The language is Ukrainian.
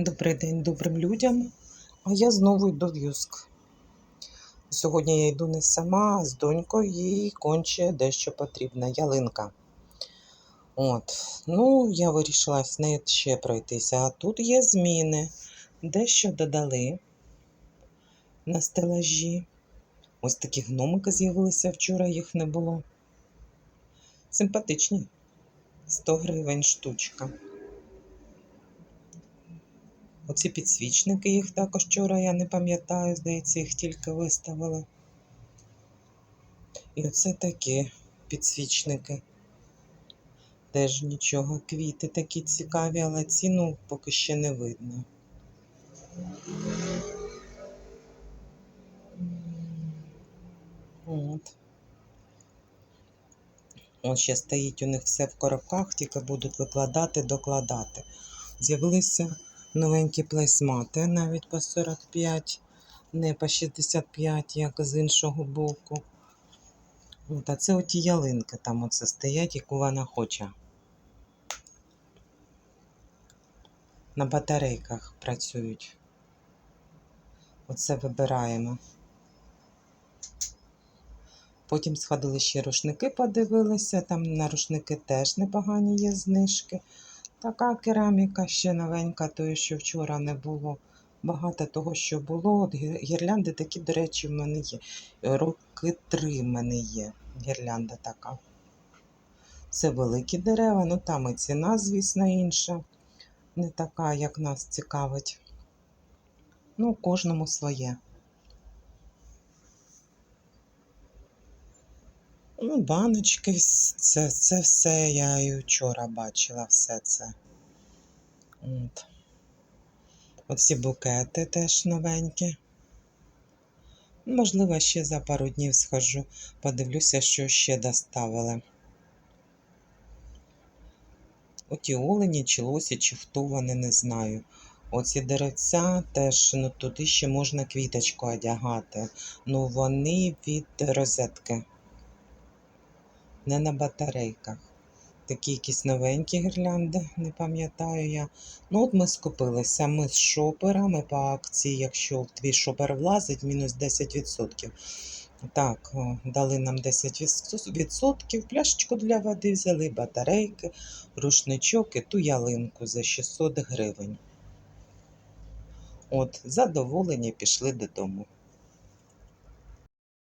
Добрий день добрим людям. А я знову йду в Юск. Сьогодні я йду не сама, а з донькою, їй конче дещо потрібна ялинка. От. Ну, я вирішила з нею ще пройтися. А тут є зміни. Дещо додали на стелажі. Ось такі гномики з'явилися вчора, їх не було. Симпатичні. 100 гривень штучка. Оці підсвічники їх також вчора, я не пам'ятаю, здається, їх тільки виставили. І оце такі підсвічники. Теж нічого, квіти такі цікаві, але ціну поки ще не видно. От. Ось ще стоїть у них все в коробках, тільки будуть викладати, докладати. З'явилися новенькі плейсмати навіть по 45, не по 65, як з іншого боку. От, а це оті ялинки там оце стоять, яку вона хоче. На батарейках працюють. Оце вибираємо. Потім сходили ще рушники, подивилися. Там на рушники теж непогані є знижки. Така кераміка ще новенька, тої, що вчора не було. Багато того, що було. От гірлянди такі, до речі, в мене є. Роки три в мене є. Гірлянда така. Це великі дерева, ну там і ціна, звісно, інша. Не така, як нас цікавить. Ну, кожному своє. Ну, баночки, це, це все я і вчора бачила, все це. От. Оці букети теж новенькі. Можливо, ще за пару днів схожу, подивлюся, що ще доставили. Оті олені, чи лосі, чи хто вони, не знаю. Оці деревця теж, ну туди ще можна квіточку одягати. Ну вони від розетки, не на батарейках. Такі якісь новенькі гірлянди, не пам'ятаю я. Ну, от ми скупилися. Ми з шоперами по акції, якщо твій шопер влазить, мінус 10%. Так, дали нам 10%, пляшечку для води взяли, батарейки, рушничок і ту ялинку за 600 гривень. От, задоволені, пішли додому.